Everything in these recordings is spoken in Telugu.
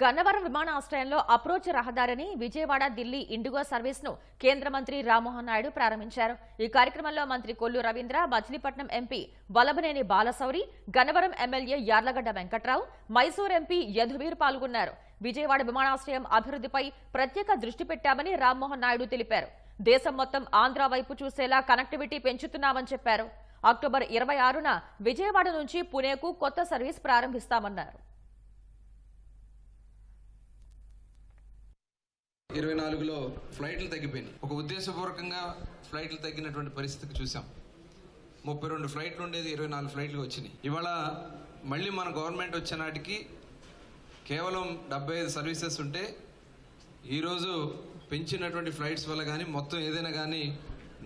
గన్నవరం విమానాశ్రయంలో అప్రోచ్ రహదారిని విజయవాడ ఢిల్లీ ఇండిగో సర్వీస్ను కేంద్ర మంత్రి రామ్మోహన్ నాయుడు ప్రారంభించారు. ఈ కార్యక్రమంలో మంత్రి Kollu Ravindra Machilipatnam MP Vallabhaneni Balashowry Gannavaram MLA Yarlagadda Venkatrao Mysore MP Yaduveer పాల్గొన్నారు. విజయవాడ విమానాశ్రయం అభివృద్ధిపై ప్రత్యేక దృష్టి పెట్టామని రామ్మోహన్ నాయుడు తెలిపారు. దేశం మొత్తం ఆంధ్ర వైపు చూసేలా కనెక్టివిటీ పెంచుతున్నామని చెప్పారు. అక్టోబర్ ఇరవై ఆరున విజయవాడ నుంచి పుణేకు కొత్త సర్వీస్ ప్రారంభిస్తామన్నారు. ఇరవై నాలుగులో ఫ్లైట్లు తగ్గిపోయినాయి. ఒక ఉద్దేశపూర్వకంగా ఫ్లైట్లు తగ్గినటువంటి పరిస్థితికి చూసాం ముప్పై రెండు ఫ్లైట్లు ఉండేది ఇరవై నాలుగు ఫ్లైట్లు వచ్చినాయి. ఇవాళ మళ్ళీ మన గవర్నమెంట్ వచ్చే నాటికి కేవలం డెబ్బై ఐదు సర్వీసెస్ ఉంటే ఈరోజు పెంచినటువంటి ఫ్లైట్స్ వల్ల కానీ మొత్తం ఏదైనా కానీ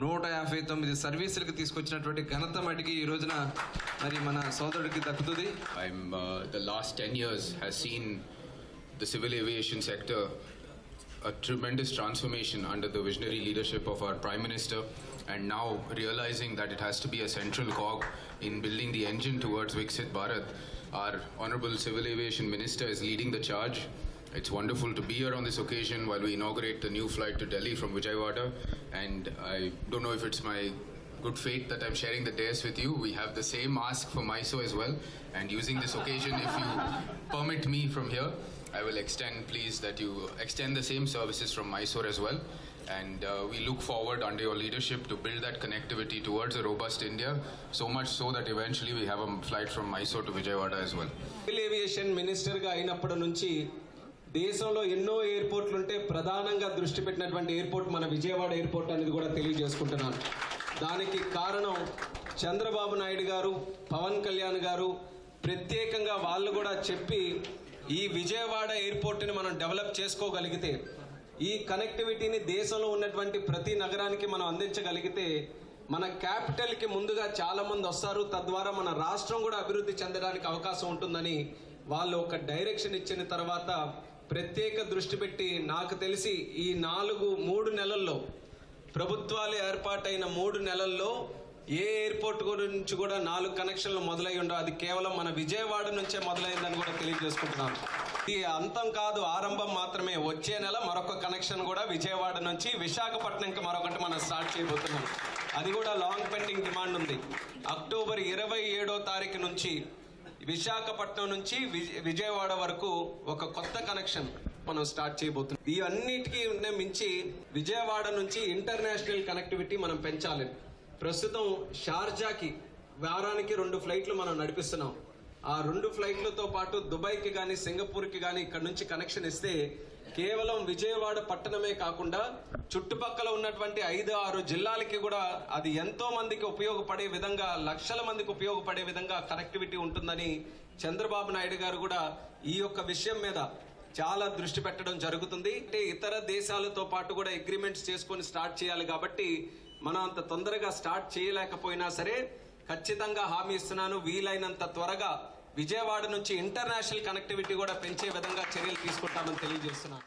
నూట యాభై తొమ్మిది సర్వీసులకు తీసుకొచ్చినటువంటి ఘనత మటుకి ఈ రోజున మరి మన సోదరుడికి దక్కుతుంది. I'm uh, the last 10 years seen the civil aviation aviation a tremendous transformation under the visionary leadership of our prime minister and now realizing that it has to be a central cog in building the engine towards Viksit Bharat our honorable civil aviation minister is leading the charge. It's wonderful to be here on this occasion while we inaugurate the new flight to Delhi from Vijayawada and I don't know if it's my good fate that I'm sharing the dais with you. We have the same ask for MISO as well. And using this occasion, if you permit me from here, I will extend, please, that you extend the same services from Mysore as well. And uh, we look forward under your leadership to build that connectivity towards a robust India, so much so that eventually we have a flight from Mysore to Vijayawada as well. Civil aviation మినిస్టర్గా అయినప్పటి నుంచి దేశంలో ఎన్నో ఎయిర్పోర్ట్లు ఉంటే ప్రధానంగా దృష్టి పెట్టినటువంటి ఎయిర్పోర్ట్ మన విజయవాడ ఎయిర్పోర్ట్ అనేది కూడా తెలియజేసుకుంటున్నాను దానికి కారణం చంద్రబాబు నాయుడు గారు పవన్ కళ్యాణ్ గారు. ప్రత్యేకంగా వాళ్ళు కూడా చెప్పి ఈ విజయవాడ ఎయిర్పోర్ట్ని మనం డెవలప్ చేసుకోగలిగితే ఈ కనెక్టివిటీని దేశంలో ఉన్నటువంటి ప్రతి నగరానికి మనం అందించగలిగితే మన క్యాపిటల్కి ముందుగా చాలామంది వస్తారు. తద్వారా మన రాష్ట్రం కూడా అభివృద్ధి చెందడానికి అవకాశం ఉంటుందని వాళ్ళు ఒక డైరెక్షన్ ఇచ్చిన తర్వాత ప్రత్యేక దృష్టి పెట్టి నాకు తెలిసి ఈ నాలుగు మూడు నెలల్లో ప్రభుత్వాలు ఏర్పాటైన మూడు నెలల్లో ఏ ఎయిర్పోర్ట్ నుంచి కూడా నాలుగు కనెక్షన్లు మొదలై ఉండవు. అది కేవలం మన విజయవాడ నుంచే మొదలైందని కూడా తెలియజేసుకుంటున్నాను. ఇది అంతం కాదు ఆరంభం మాత్రమే. వచ్చే నెల మరొక కనెక్షన్ కూడా విజయవాడ నుంచి విశాఖపట్నంకి మరొకటి మనం స్టార్ట్ చేయబోతున్నాం. అది కూడా లాంగ్ పెండింగ్ డిమాండ్ ఉంది. అక్టోబర్ ఇరవై ఏడో తారీఖు నుంచి విశాఖపట్నం నుంచి విజయవాడ వరకు ఒక కొత్త కనెక్షన్ మనం స్టార్ట్ చేయబోతున్నాం. ఈ అన్నిటికీ మించి విజయవాడ నుంచి ఇంటర్నేషనల్ కనెక్టివిటీ మనం పెంచాలి. ప్రస్తుతం షార్జాకి వారానికి రెండు ఫ్లైట్లు మనం నడిపిస్తున్నాం. ఆ రెండు ఫ్లైట్లతో పాటు దుబాయ్కి కానీ సింగపూర్కి కానీ ఇక్కడ నుంచి కనెక్షన్ ఇస్తే కేవలం విజయవాడ పట్టణమే కాకుండా చుట్టుపక్కల ఉన్నటువంటి ఐదు ఆరు జిల్లాలకి కూడా అది ఎంతో మందికి ఉపయోగపడే విధంగా లక్షల మందికి ఉపయోగపడే విధంగా కనెక్టివిటీ ఉంటుందని చంద్రబాబు నాయుడు గారు కూడా ఈ యొక్క విషయం మీద చాలా దృష్టి పెట్టడం జరుగుతుంది. అంటే ఇతర దేశాలతో పాటు కూడా అగ్రిమెంట్స్ చేసుకొని స్టార్ట్ చేయాలి కాబట్టి మనం అంత తొందరగా స్టార్ట్ చేయలేకపోయినా సరే ఖచ్చితంగా హామీ ఇస్తున్నాను. వీలైనంత త్వరగా విజయవాడ నుంచి ఇంటర్నేషనల్ కనెక్టివిటీ కూడా పెంచే విధంగా చర్యలు తీసుకుంటామని తెలియజేస్తున్నాను.